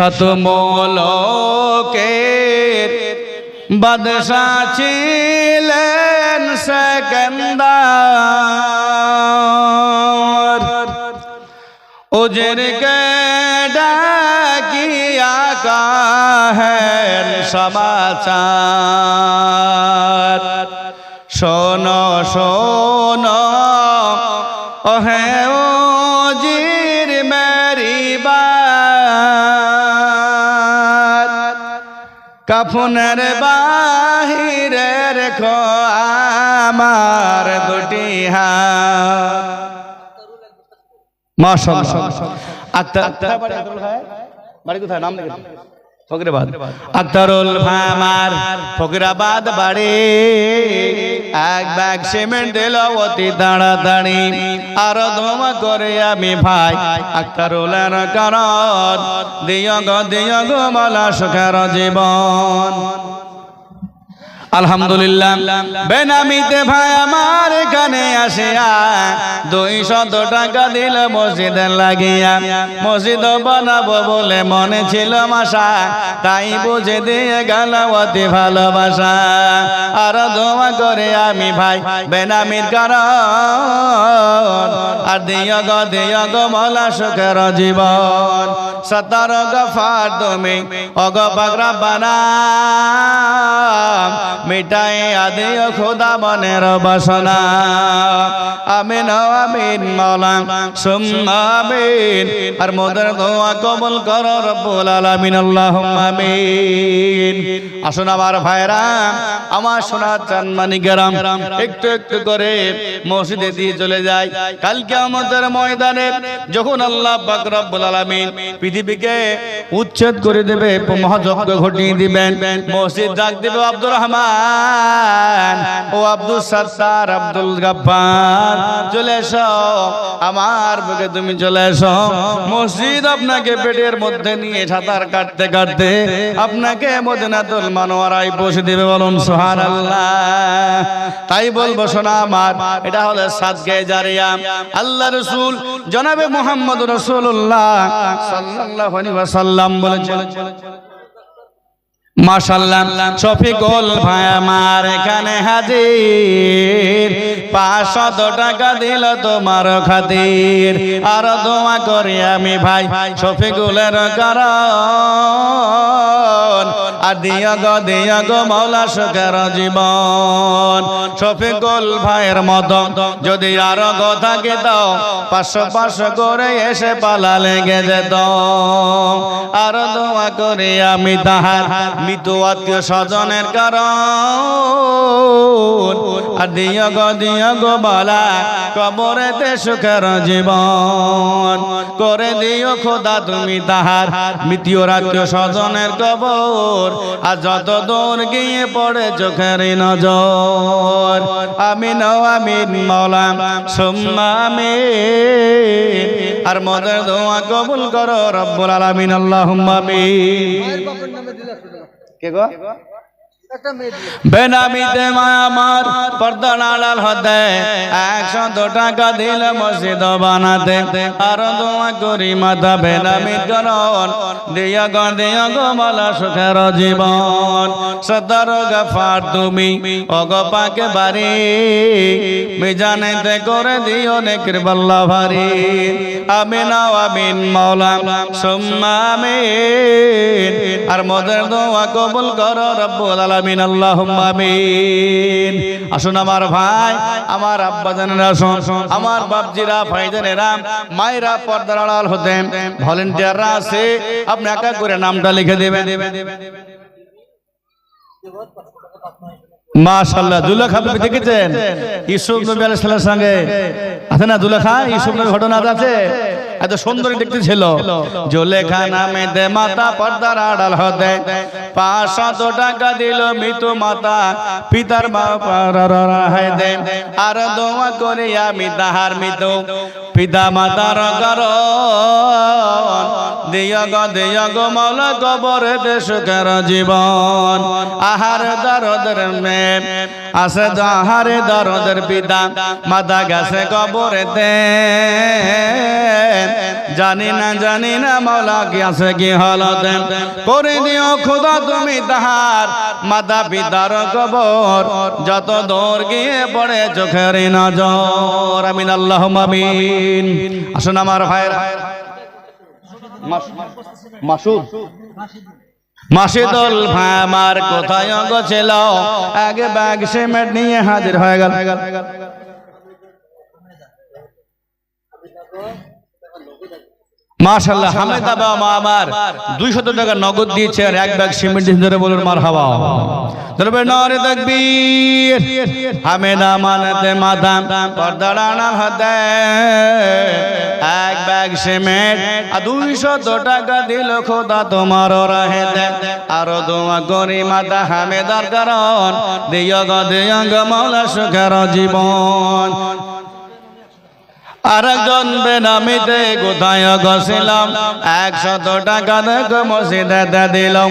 শত মোলকের বাদশাহ ছিলেন সেকেন্দার। উজরকে ডাকিয়া কাহেন সমাচার। শোনো শোনো কাফনের বাহিরে রেখো আমার দুটি হাত। মাশাআল্লাহ। আক্তার বাড়ি কোথায়? নাম লিখে ফকিরাবাদ। আক্তারুল ফামার ফকিরাবাদ বাড়ি। এক ব্যাগ সিমেন্ট দিল অতি তাড়াতাড়ি। আর ধোমা করে আমি ভাই। আক্তারুলের কারণ। দিয় গো দিয় গো মালা সুখের জীবন। আলহামদুলিল্লাহ। বেনামিতে ভাই আমার এখানে আসিয়া দুইশত টাকা দিল মসজিদে লাগিয়া। মসজিদ বানাবো বলে মনে ছিল মাসা। তাই বুঝে দিয়ে গেল অতি ভালোবাসা। আর দোয়া করে আমি ভাই বেনামির কারণ। আর দিয় গো দিয় গো মলা সুখের জীবন। সতর গফার তুমি, অগ পাগরা বানা মিটাই আদি খোদা মনের বাসনা। আমিন আমিন মাওলা, সুম্মা আমিন। আর মোদের দোয়া কবুল কর রব্বুল আলামিন, আল্লাহুম্মা আমিন। আসুন আমার ভাইরা, আমার সোনার চানমানি গ্রাম, একটু একটু করে মসজিদে দিয়ে চলে যায় কালকে আমাদের ময়দানে যখন আল্লাহ পাক রব্বুল আলামিন পৃথিবীকে উচ্ছেদ করে দেবে, মহাযজ্ঞ ঘটিয়ে দিবেন, মসজিদ ডাক দেবে আব্দুর রহমান। ও আব্দুল সত্তার, আব্দুল গাফফার চলে এসো। আমার বুকে তুমি চলে এসো। মসজিদ আপনাকে পেটের মধ্যে নিয়ে সাঁতার কাটতে কাটতে আপনাকে মদিনাতুল মানোয়ারায় পৌঁছে দেবে বলুন, সুবহানাল্লাহ। তাই বলব, শোনা আমার, এটা হলো সাদকে জারিয়া। আল্লাহ রসুল জনাবে মোহাম্মদ রসুল্লাহ সাল্লাল্লাহু আলাইহি ওয়াসাল্লাম বলেছেন মাশাল্লাহ, শফিকুল ভাই আমার এখানে হাজির। পাঁচশত টাকা দিল তোমার খাতির। আর দোয়া করি আমি ভাই, শফিকুলের কারণ। আর দিয়া গো দিয়া গো মৌলা সুখের জীবন। শফিকুল ভাইয়ের মতো যদি আরও গো থাকে তো পাঁচশো পাঁচশো করে এসে পালা লেগে যেত। আর দোয়া করি আমি তাহার মৃত আত্মীয় স্বজনের কারণ। দিয় গো দিয় গো বলা, কবরেতে সুখের জীবন। করে দিও খোদা তুমি তাহার মৃত্যু আত্মীয় স্বজনের কবর। আর যত দূর গিয়ে পড়ে চোখের নজর। আমি আমিন মৌলাম সুম্মা আমিন। আর মদের দোয়া কবুল করো রব্বুল আলামিন, আল্লাহুম্মা আমিন। কে গো বেনামিতে মায়ামার পর্দা নাড়াল হতে একশত টাকা দিল মসজিদ বানাতে। আর দোয়া করি মাথা বেনামিত করন দিয়া গো দিয়া গো মালা সুখের জীবন। সদর গফার তুমি অগ পাকে বাড়ি। মিজানেতে করে দিও নেকির বল্লা ভারি। আমিন আমিন, মাওলা, সুম্মা আমিন। আর মদের দোয়া কবুল করো রব্বুল আলামিন আল্লাহুম্মা আমিন। আসুন আমার ভাই, আমার আব্বা জানেরা আসুন, আমার বাপজিরা, ভাইজানেরা, মায়েরা পর্দার আড়াল হতেন ভলেন্টিয়াররা আছে, আপনি একা করে নামটা লিখে দেবেন। মাশাআল্লাহ জুলেখা আপনি দেখেছেন? ইসুফ নবী আলাইহিস সালামের সঙ্গে। আছে না জুলেখা ইসুফ নবীর ঘটনা আছে? এত সুন্দরী দেখতে ছিল। জুলেখা নামে দে মাতা পর্দার আড়াল হতে। পাঁচশত টাকা দিল মৃত। মাতা। পিতার বাপার দে। আর দোয়া করে আমি তাহার মৃত পিতা মাতার কারণ দিয় গ দিয় গো মৌলা কবর সুখের জীবন। আহার দরদের মে আছে যাহারে দরদের পিতা। মাথা গেছে কবরেতে জানি না জানি না, মাওলা কি আছে, কি হলতে? করে দিও খোদা তুমি তাহার মাতা পিতার কবর। যত দূর গিয়ে পড়ে চোখের নজর। আমিন আল্লাহ আমিন। আসুন আমার ভাইয়ের মাসুদ। মাসিদুল ভাই আমার কোথায় গেছিল আগে ব্যাগ সিমেন্ট নিয়ে হাজির হয়ে গেল। মাশাল্লাহ হামেদা বাবা আমার। দুইশত টাকা নগদ দিয়েছে আর এক ব্যাগ সিমেন্ট ধরে বলুন মার হাওয়া। ধরবে নরে তাকবীর। হামেদা মানতে মাথা পর্দাড়া না হতে। এক ব্যাগ সিমেন্ট আর দুইশত টাকা দিল খোদা তোমার রাহে দে আরও দোয়া করি মাতা হামেদার কারণ দিয় গ দিয় গ সুখের জীবন। আরেকজন বেনামিতে কোথায় গছিলাম? একশত টাকা দেখো মসজিদে দিলাম।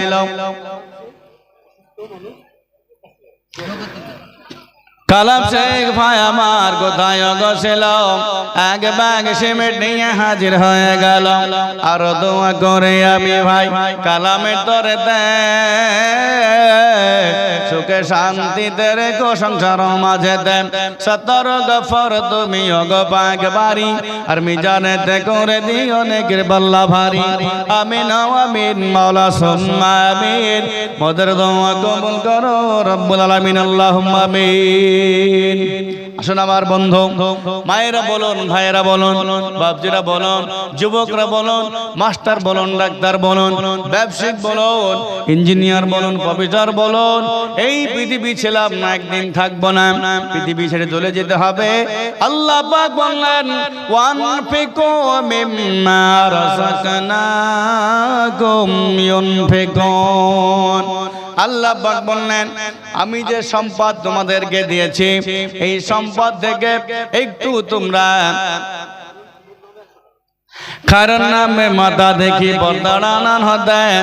কালাম শেখ ভাই আমার কোথায় গছিল এক ব্যাগ সিমেন্ট নিয়ে হাজির হয়ে গেল। আর দোয়া করে আমি ভাই কালামের তরে সুখে শান্তিতে রেখো সংসার মাঝে দেন। সতর গফর তুমি অগ পাক বাড়ি আর মিজানে তে করে দিও নেকের বল্লা আমি আমিন আমিন মাওলা সুম্মা আমিন। মদের দোয়া কবুল করো রব্বুল আলামিন আল্লাহুম্মা আমিন। আসুন আমার বন্ধু, মায়েরা বলুন, ভাইয়েরা বলুন, বাপজিরা বলুন, যুবকরা বলুন, মাস্টার বলুন, ডাক্তার বলুন, ব্যবসায়িক বলুন, ইঞ্জিনিয়ার বলুন, প্রফেসর বলুন, এই পৃথিবী ছিলাম না একদিন থাকব না। পৃথিবী ছেড়ে চলে যেতে হবে। আল্লাহ পাক বললেন, ওয়ান ফিকো মিম্মা রাযাকনাকুম ইউনফিকুন। আল্লাহ বললেন আমি যে সম্পদ তোমাদেরকে দিয়েছি এই সম্পদ থেকে একটু তোমরা কারণ নামে মাথা দেখি বর্দারানান হতেন।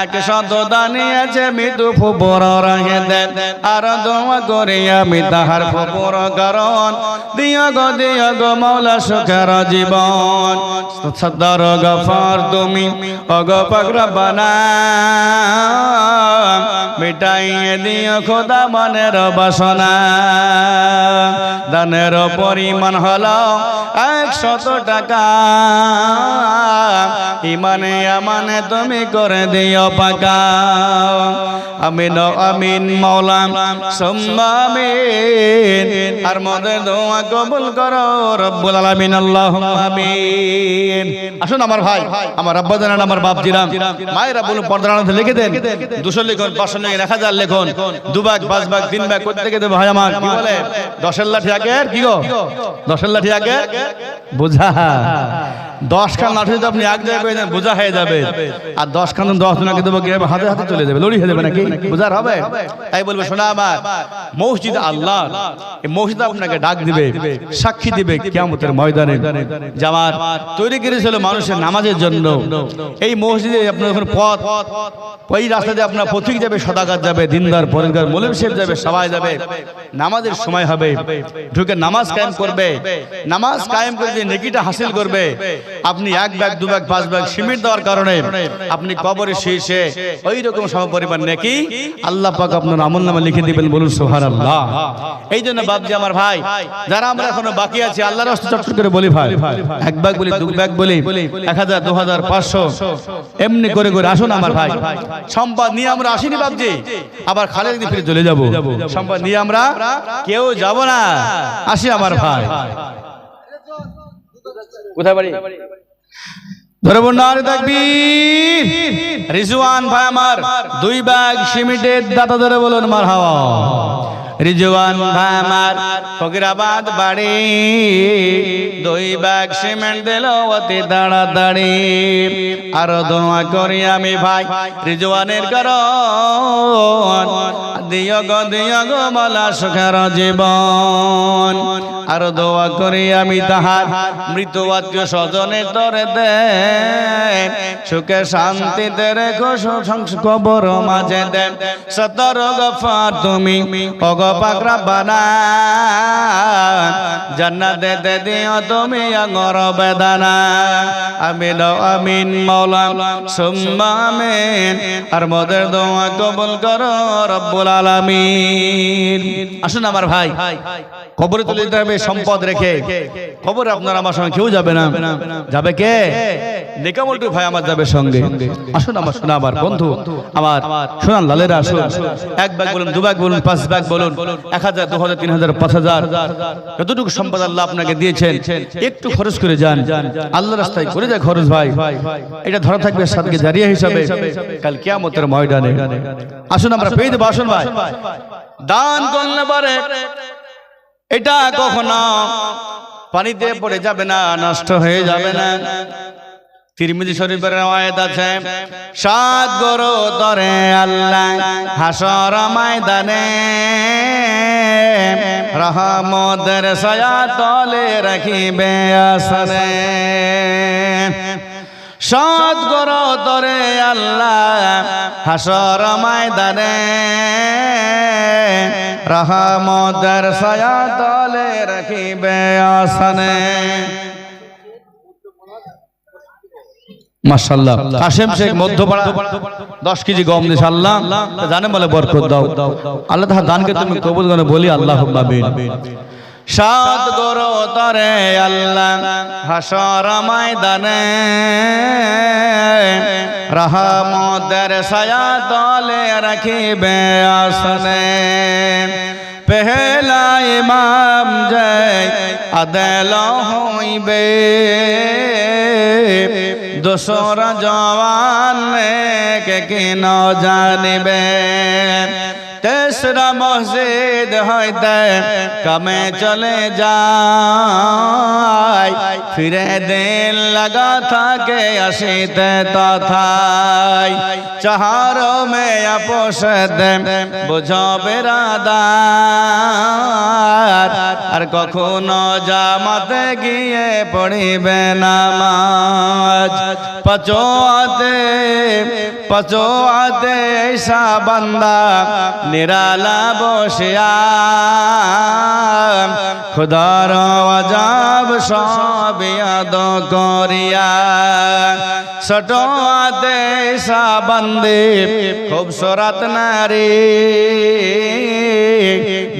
এক শত দানিয়েছে মৃত্যু ফুপুর রাহে দেন। আর দোয়া করি আমি তাহার ফুপুর কারণ। দিয় গো দিয় গো মৌলা সুখের জীবন। সদর গফর তুমি অগ পাকরা বানা মিটাইয়ে দিও খোদা মনের বাসনা। দানের পরিমাণ হলো একশত টাকা। ইমানে আমানে তুমি করে দিও পাকা আমিন আমিন মৌলাম সম্মামিন আর মদের দোয়া কবুল করো রব্বুল আলামিন, আল্লাহুম্মা আমিন। আসুন আমার ভাই, আমার আব্বা জানান, আমার বাপ জিরাম মায়েরা বলুন আড়ালে লিখে দেন। দুশো লিখুন, পাঁচশো লিখে এক হাজার লিখুন। দু ভাগ, পাঁচ ভাগ, তিন ভাগ করতে দেবো ভাই আমার? কি বলে? দশের লাঠি আগে কি গো? দশের লাঠি আগে বোঝা। দশ খান লাঠি যদি আপনি এক জায়গায় বোঝা হয়ে যাবে। আর দশ খান দশ জনকে দেবো হাতে হাতে চলে যাবে, লড়ি হয়ে যাবে নাকি? বোঝার হবে? তাই বলবে, শোনা আমার, মসজিদ আল্লাহ মসজিদ আপনাকে ডাক দিবে, সাক্ষী দিবে কিয়ামতের ময়দানে। জামার তৈরি করেছিল মানুষের নামাজের জন্য। এই মসজিদে আপনার যখন পথ, ওই রাস্তা দিয়ে আপনার পথিক যাবে সদাগার যাবে, দিনদার পরেরগার মলিম শেখ যাবে, সবাই যাবে। নামাজের সময় হবে। ঢুকে নামাজ কায়েম করবে। নামাজ কায়েম করে যে নেকিটা হাসিল করবে আপনি এক ব্যাগ, দু ব্যাগ, পাঁচ ব্যাগ সিমেন্ট দেওয়ার কারণে আপনি কবরে শীর্ষে ওই রকম সমপরিমাণ নেকি? আল্লাহ পাক আপনার আমল নামে লিখে দিবেন, বলুন সোহার আল্লাহ এই জন্য বাপজি আমার ভাই, যারা আমরা এখনও বাকি আছি, আল্লাহর রাস্তা চটচট করে বলি ভাই। এক ব্যাগ বলি, দু ব্যাগ বলি, এক হাজার, দু হাজার, পাঁচশো। এমনি করে করে আসুন আমার ভাই। সম্পদ নিয়ে আমরা আসিনি বাপজি, আবার খালের দিকে ফিরে চলে যাব। সম্পদ নিয়ে আমরা কেউ যাব না। আসি আমার ভাই। কোথায় বাড়ি? ধরবো নারে তাকবীর। রিজওয়ান ভাই আমার, দুই ব্যাগ সিমেন্টের দাতা ধরে বলুন মার হাওয়া রিজওয়ান ভাই আমার, ফকিরাবাদ বাড়ি। দুই ব্যাগ সিমেন্ট দিল অতি তাড়াতাড়ি। আর দোয়া করি আমি ভাই, রিজওয়ানের কারণ। সুখের জীবন। আর দোয়া করি আমি তাহার মৃত আত্মীয় স্বজনের তরে দেন সুখে শান্তিতে রেখো কবর মাঝে দেন সতর গফার তুমি অগ দে দিও তুমি বেদানা। আমিন আমিন মৌলা সুম্মা আমিন। আর মোদের দোয়া কবুল করো, রব্বুল আসুন আমার ভাই তুলে দিতে হবে, সম্পদ রেখে। আপনার আমার সঙ্গে কেউ যাবে না। যাবে কে? ভাই আমার যাবে সঙ্গে। আসুন আমার শোনা আমার বন্ধু, আমার শোনান লালেরা আসুন। এক ব্যাগ বলুন, দু ব্যাগ বলুন, পাঁচ ব্যাগ বলুন, এক হাজার, দু হাজার, তিন হাজার, পাঁচ হাজার। যতটুকু সম্পদ আল্লাহ আপনাকে দিয়েছেন, একটু খরচ করে যান। আল্লাহ রাস্তায় করে যায় খরচ ভাই। এটা ধরা থাকবে সাদকে জারিয়া হিসাবে। কাল ময়দানে। আসুন আমরা পেয়ে দেবো আসুন ভাই। দান করলে পারে। এটা কখনো পানিতে পড়ে যাবে না, নষ্ট হয়ে যাবে না। তিরমিজি শরীফের আয়াত আছে, সাত গরো তরে আল্লাহ হাসর ময়দানে রহমতের সয়া তলে রাখিবে আসরে সাত গরো তরে আল্লাহ হাসর ময়দানে। রহমতের সয়া তলে রাখিবে আসনে। মাশাল্লাহ কাশেম শেখ মধ্যপাড়া দশ কেজি গম দিস আল্লাহ। জানে বলে বরকত দাও। আল্লাহ তাহার দানকে তুমি কবুল করে বলি আল্লাহ সাত গরো তরে আল্লাহ হাসর ময়দানে। রহমতের সায়া তলে রাখিবে আসনে। পেহলা ইমাম জয় আদেল হইবে। দোসরা জওয়ান কে কি ন জানিবে। তেসরা মসজিদ হইতে কমে চলে যায়। ফিরে দিন লাগা থাকে, আসিতে তথাই চাহার মে আপোষে বুঝো বেড়াদার আর কখনো জামাতে গিয়ে পড়িবে নামাজ। পচোয়াতে পচোয়াতে ঈশা বান্দা নিরালা বসিয়া, খুদার আজাব সব ইয়াদ করিয়া সটোয়াতে সা বন্দে, খুবসুরত নারী,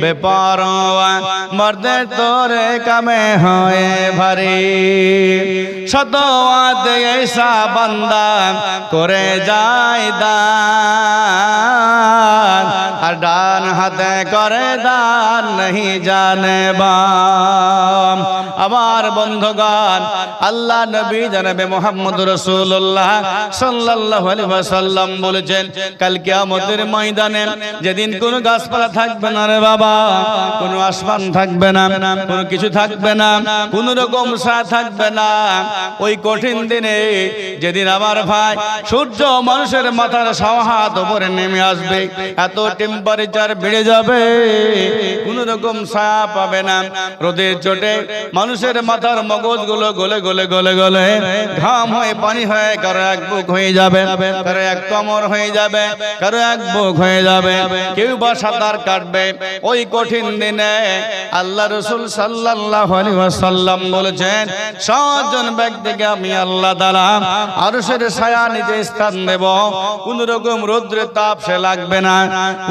বেপারোয়া মর্দে তোরে কামে হয়ে ভারী। সতোয়াতে ऐसा বান্দা করে যায় দান আর ডান হাতে করে দান नहीं জানে বাম আমার বন্ধুগণ, আল্লাহ নবী জানাবে মোহাম্মদ রসুল্লাহ সাল্লাল্লাহু আলাইহি ওয়াসাল্লাম বলেছেন, কাল কিয়ামতের ময়দানে যেদিন কোনো গাছপালা থাকবে না রে বাবা, কোনো আসমান থাকবে না, কোনো কিছু থাকবে না, কোনো রকম সা থাকবে না। ওই কঠিন দিনে যেদিন আমার ভাই সূর্য মানুষের মাথার সাহাত উপরে নেমে আসবে, এত টেম্পারেচার বেড়ে যাবে, কোন রকম ছায়া পাবে না। রোদের চোটে মানুষের মাথার মগজগুলো গলে গলে গলে গলে ঘাম হয়ে পানি হয়ে কারও এক বুক হয়ে যাবে, কারও এক কমর হয়ে যাবে, কারও এক বুক হয়ে যাবে। কেউ বা সাঁতার কাটবে। ওই কঠিন দিনে আল্লাহ রসুল সাল্লাহ সাল্লাম বলেছেন, সাতজন ব্যক্তিকে আমি আল্লাহ তালা আরশের ছায়া নিজে স্থান দেব। কোন রকম রৌদ্রের তাপ সে লাগবে না।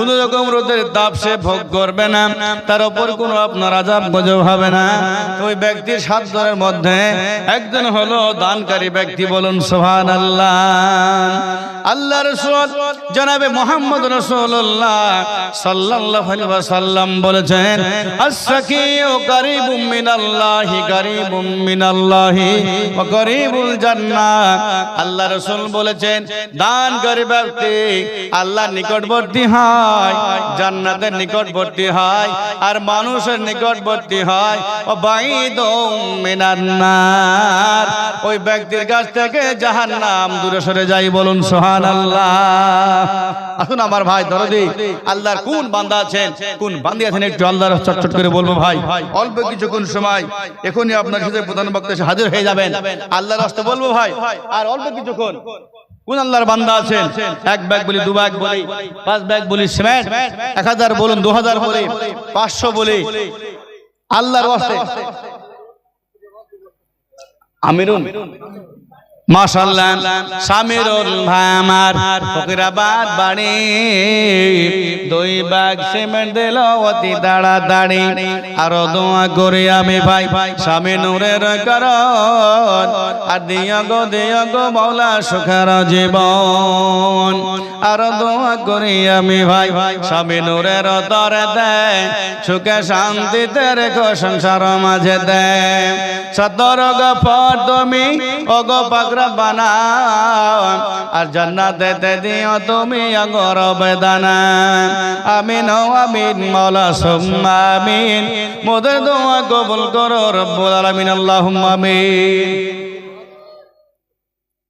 কোন রকম রোদের তাপ সে ভোগ করবে না, তার উপর কোনো আপনার আজাব গজব হবে না। ওই ব্যক্তির সাত জনের মধ্যে একজন হলো দানকারী ব্যক্তি বলুন সোহান আল্লাহ আল্লাহ রসুল জনাবে মোহাম্মদ রসুল্লাহ সাল্লাল্লাহু আলাইহি ওয়াসাল্লাম বলেছেন, আস-সাকিউ কারীবুম মিনাল্লাহি কারীবুম মিনাল্লাহি ওয়া কারীবুল জান্নাহ। আল্লাহ রাসূল বলেছেন, দানকারী ব্যক্তি আল্লাহর নিকটবর্তী হয়। জান্নাতের নিকটবর্তী হয়, আর মানুষের নিকটবর্তী হয়। ও মিনান্নার ওই ব্যক্তির কাছ থেকে জাহান্নাম দূরে সরে যাই বলুন, সুবহানাল্লাহ। আসুন আমার ভাই দরদি আল্লাহর কোন বান্দা আছেন? কোন বান্দি আছেন? একটু আল্লাহর চটচট করে বলব ভাই। অল্প কিছুক্ষণ সময়, এখনই আপনার সাথে প্রধান বক্তা হাজির হয়ে যাবেন। আল্লাহর রাস্তা বলব ভাই, আর অল্প কিছুক্ষণ। কোন আল্লাহর বান্দা আছেন? এক ব্যাগ বলি, দু ব্যাগ বলি, পাঁচ ব্যাগ বলি, সিমেন্ট, এক হাজার বলুন, দু হাজার বলি, পাঁচশো বলি। আল্লাহর ওয়াস্তে। আমিরুন মাশাল্লাহ সামিরুল ভাই আমার ফকিরাবাদ বাড়ি দুই বাগ সিমেন্ট দিল অতি তাড়াতাড়ি আরও দোয়া করে আমি ভাই ভাই স্বামী নূরের কারণ আর দিয় গো দিয় গো মৌলা সুখের জীবন। আরও দোয়া করি আমি ভাই ভাই স্বামী নূরের তরে দেয় সুখে শান্তিতে রেখো সংসার মাঝে দেয় সতর গফর তুমি ওগো পাকরা বানাও আর জান্নাতে তে দিও তুমি আগর বেদানা। আমিন আমিন, মাওলা, সুম্মা আমিন। মোদের দোয়া কবুল করো রব্বুল আলামিন, আল্লাহুম্মা আমিন।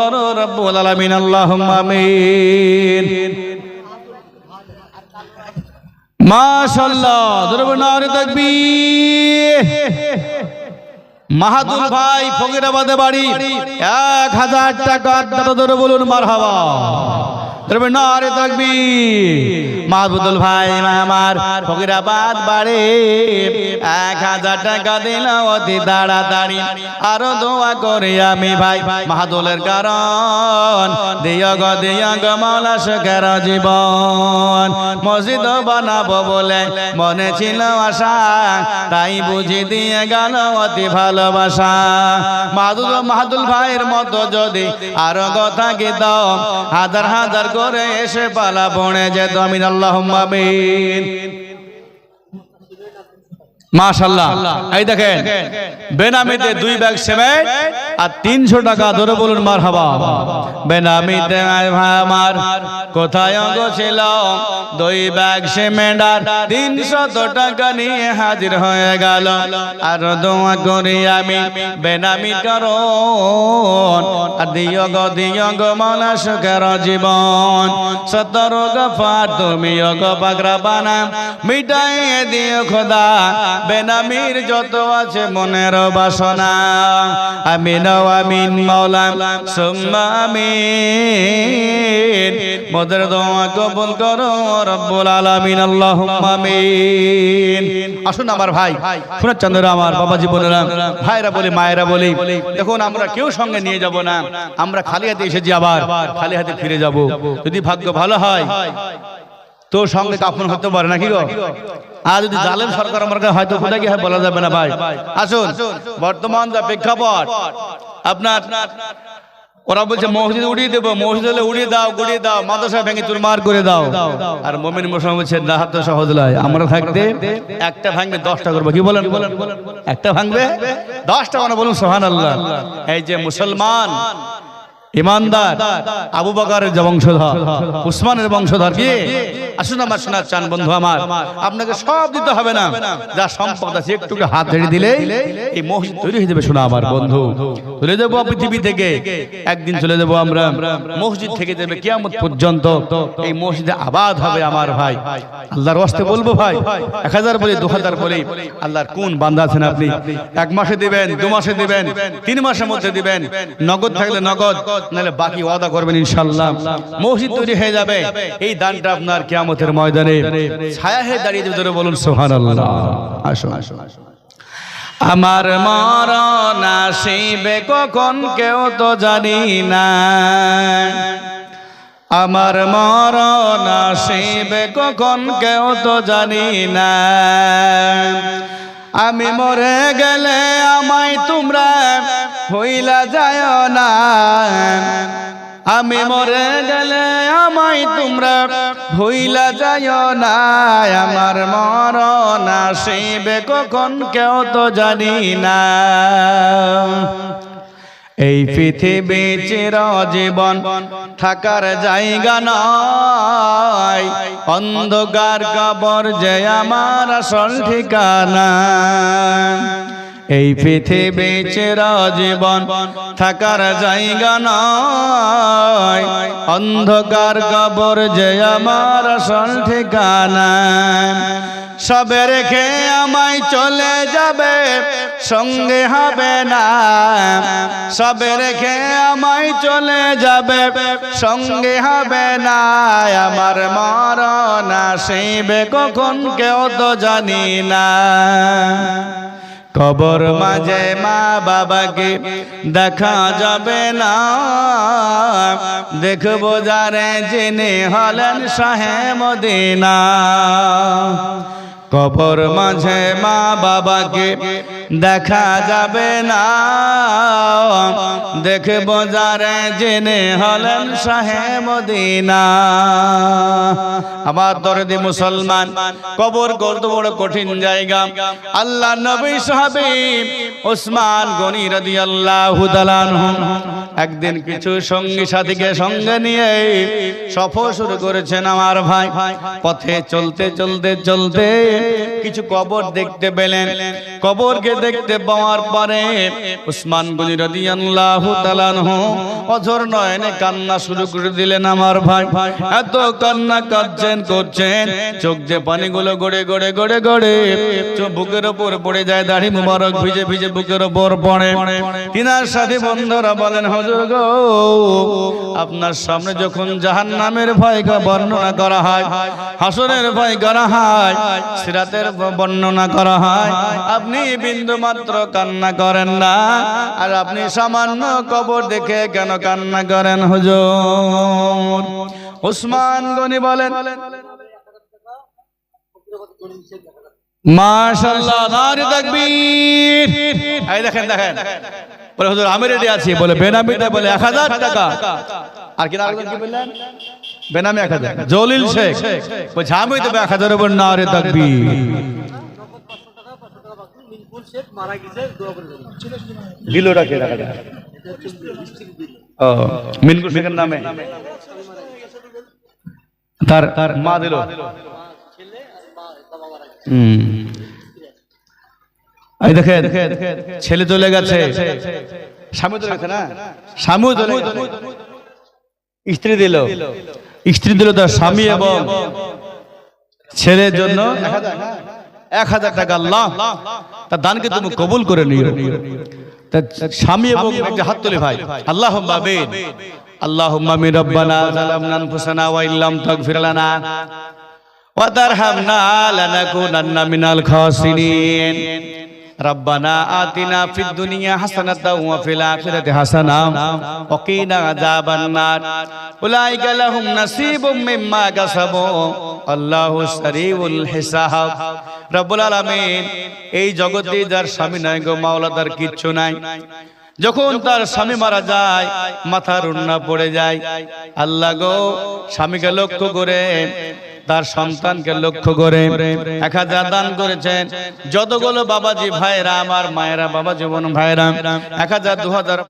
করো রব্বুল আলামিন আল্লাহুম্মা আমিন। ভাই ফকিরাবাদে বাড়ি এক হাজার টাকা বলুন মারহাবা। দরবার নারে তাকবীর। মাহবুদুল ভাই আমার ফকিরাবাদ বাড়ি। এক হাজার টাকা দিল অতি তাড়াতাড়ি। আরও দোয়া করে আমি ভাই মাহাদুলের কারণ। দিয় গ দিয় গ মাওলা সুখের জীবন। মসজিদ বানাবো বলে মনে ছিল আশা। তাই বুঝি দিয়ে গেল অতি ভালোবাসা। মাহাদুল মাহাদুল ভাইয়ের মতো যদি আরও কথা গীত, হাজার হাজার করে এসে পালা বনে যেত। আমিন আল্লাহ আমিন। মাশাল্লাহ এই দেখেন বেনামিতে দুই ব্যাগ সিমেন্ট আর তিনশো টাকা ধরে বলুন মার হাবা বেনামিতে আমার কোথায় ছিল? দুই ব্যাগ সিমেন্ট আর তিনশত টাকা নিয়ে হাজির হয়ে গেল। আর দোয়া করি আমি বেনামি কারণ আর দিয় গো দিয় গো মনা সুখের জীবন। সতর গফার তুমি গো পাগরা বানা। মিটাই দিও খোদা বেনামির যত আছে মনের বাসনা। আমিন ও আমিন মৌলা সুম্মা আমিন। মোদের দোয়া কবুল করো রব্বুল আলামিন, আল্লাহুম্মা আমিন। আসুন আমার ভাই সুনার চন্দ্র আমার বাবাজি বোনেরা ভাইরা বলি, মায়েরা বলি, দেখুন আমরা কেউ সঙ্গে নিয়ে যাব না। আমরা খালি হাতে এসেছি আবার, খালি হাতে ফিরে যাব। যদি ভাগ্য ভালো হয় তোর সঙ্গে কাফন হতে পারে নাকি গো? আর যদি জালেম সরকার আমার কাছে হয়তো কোথায় হয় বলা যাবে না ভাই? আসুন, বর্তমান যা প্রেক্ষাপট, আপনার ওরা বলছে মসজিদ উড়িয়ে দেবো, মসজিদ হলে উড়িয়ে দাও, গুড়িয়ে দাও মাদ্রাসা ভেঙে চুরমার করে দাও। আর মমিন মোসাম বলছে, না, হাত সহজ নয়, আমরা থাকতে একটা ভাঙবে, দশটা করব। কি বলেন? একটা ভাঙবে, দশটা মানে বলুন সোহান আল্লাহ এই যে মুসলমান ইমানদার, আবু বকরের বংশধর, উসমানের বংশধর কি? আসুন আমার শোনার চান বন্ধু আমার, আপনাকে সব দিতে হবে না। যা সম্পদ আছে একটু হাত ধরে দিলে এই মসজিদ তৈরি হয়ে যাবে শোনা আমার বন্ধু। চলে যাব পৃথিবী থেকে। একদিন চলে যাব আমরা মসজিদ থেকে যাবে কিয়ামত পর্যন্ত। এই মসজিদে আবাদ হবে আমার ভাই। আল্লাহর ওয়াস্তে বলব ভাই, এক হাজার বলি, দু হাজার বলি, আল্লাহর কোন বান্দা আছেন আপনি? এক মাসে দিবেন, দু মাসে দিবেন, তিন মাসের মধ্যে দিবেন। নগদ থাকলে নগদ নাহলে বাকি ওয়াদা করবেন ইনশাল্লাহ মসজিদ তৈরি হয়ে যাবে। এই দানটা আপনার কিয়ামতের ময়দানে ছায়া হয়ে দাঁড়িয়ে দেবে বলুন সোহান আল্লাহ আসো আসো আমার মরণ আসিবে কখন কেউ তো জানি না। আমার মরণ আসিবে কখন কেউ তো জানি না। আমি মরে গেলে আমায় তোমরা হইলা যায় না। আমি মরে গেলে আমায় তোমরা ভুইলা যায় না। আমার মরণ আসিবে কখন কেউ তো জানি না। এই পৃথিবী চিরজীবন থাকার জায়গা নয়। অন্ধকার কবর যে আমার আসল ঠিকানা। এই পৃথিবী চিরজীবন থাকার জায়গা নয়। অন্ধকার কবর যে আমার আসল ঠিকানা। সবে রেখে আমায় চলে যাবে, সঙ্গে হবে না। সবে রেখে আমায় চলে যাবে, সঙ্গে হবে না। আমার মরণ আসিবে কখন, কেউ তো জানি না। কবর মাঝে মা বাবাকে দেখা যাবে না। দেখব যারে জেনে হলেন শাহে মদিনা। কবর মাঝে মা বাবাকে দেখা যাবে না। দেখব যারে জেনে হলেন মদিনা। আমার দরদি মুসলমান, কবর কত বড় কঠিন জায়গা। আল্লাহ নবী সাহাবী ওসমান গনি রাদিয়াল্লাহু তাআলা একদিন কিছু সঙ্গী সাথীকে সঙ্গে নিয়ে সফর শুরু করেছেন আমার ভাই। পথে চলতে চলতে চলতে কিছু কবর দেখতে পেলেন। কবরকে দেখতে পাওয়ার পরে উসমান গনি রাদিয়াল্লাহু তাআলা অঝর নয়নে কান্না শুরু করে দিলেন, আমার ভাই, এত কান্না কাঁদছেন, করছেন? চোখ দিয়ে পানিগুলো গড়ে গড়ে গড়ে গড়ে বুকের ওপর পড়ে যায়, দাড়ি মুবারক ভিজে ভিজে বুকের ওপর পড়ে। তিনার সাথে বন্ধুরা বলেন, হজুর গো, আপনার সামনে যখন জাহান নামের ভয় বর্ণনা করা হয়, হাসরের ভয় করা হয়, সিরাতের বর্ণনা করা হয়, আপনি বিন্দু মাত্র কান্না করেন না। আর আপনি সামান্য কবর দেখে কেন কান্না করেন হুজুর? উসমান গনি বলেন দেখেন দেখেন। বলে, হুজুর, আমি বলে বেনামিতে বলে 1000 টাকা। আর কি আরেকজন কি বললেন? বেনামি 1000 জলিল শেখ। বলছে, আমি দেব 1000 উপর নারে তাকবীর। দিলটা কে রাখা যায়? ও মিনকুল শেখের নামে। তার তার মা দিল। এই দেখে ছেলে চলে গেছে। স্বামী চলে গেছে না? স্বামীও চলে গেছে। স্ত্রী দিল। স্ত্রী দিল তার স্বামী এবং ছেলের জন্য এক হাজার টাকা আল্লাহ তার দানকে তুমি কবুল করে নিও। স্বামী এবং একটা হাত তুলে ভাই। আল্লাহ আল্লাহ রব্বানা জালামনা আনফুসানা ওয়া ইল্লাম তাগফির লানা ওয়া তারহামনা লানাকুনান্না মিনাল খাসিরিন। ربنا آتنا في الدنيا حسنة وفي الآخرة حسنة وقنا عذاب النار أولئك لهم نصيب مما كسبوا الله سريع الحساب রব্বুল আলামিন এই জগতে যার স্বামী নাই গো মাওলা তার কিচ্ছু নাই যখন তার স্বামী মারা যায় মাথার উন্না পড়ে যায় আল্লাহ গো স্বামীকে লক্ষ্য করে তার সন্তানকে লক্ষ্য করে এক হাজার দান করেছেন যতগুলো বাবাজি ভাইরা, আমার মায়েরা বাবা জীবন ভাইরা, এক হাজার, দু হাজার